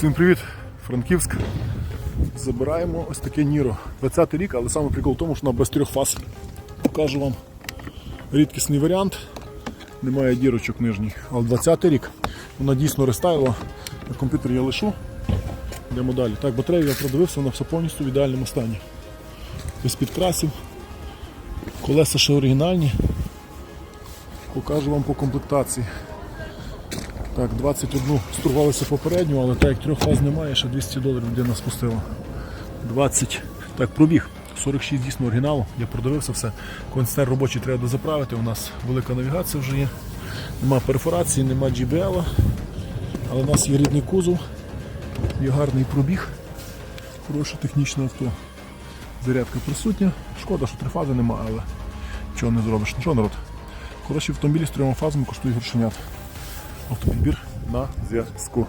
Всім привіт, Франківськ. Забираємо ось таке Ніро. 20-й рік, але саме прикол в тому, що вона без трьох фаз. Покажу вам рідкісний варіант. Немає дірочок нижніх. Але 20 рік. Вона дійсно рестайлова. На комп'ютері я лишу. Йдемо далі. Так, батарею я продивився, вона все повністю в ідеальному стані. Без підкрасів. Колеса ще оригінальні. Покажу вам по комплектації. Так, 21 стурвалися попередньо, але так як трьох фаз немає, ще 200 доларів людина спустила. 20. Так, пробіг. 46 дійсно оригіналу. Я продивився все. Констер робочий треба дозаправити. У нас велика навігація вже є. Нема перфорації, нема GBL. Але у нас є рідний кузов, є гарний пробіг. Хороше технічне авто. Зарядка присутня. Шкода, що три фази нема, але чого не зробиш. Ну що, народ? Хороші автомобілі з трьома фазами коштують грошенят. Автопідбір на зв'язку.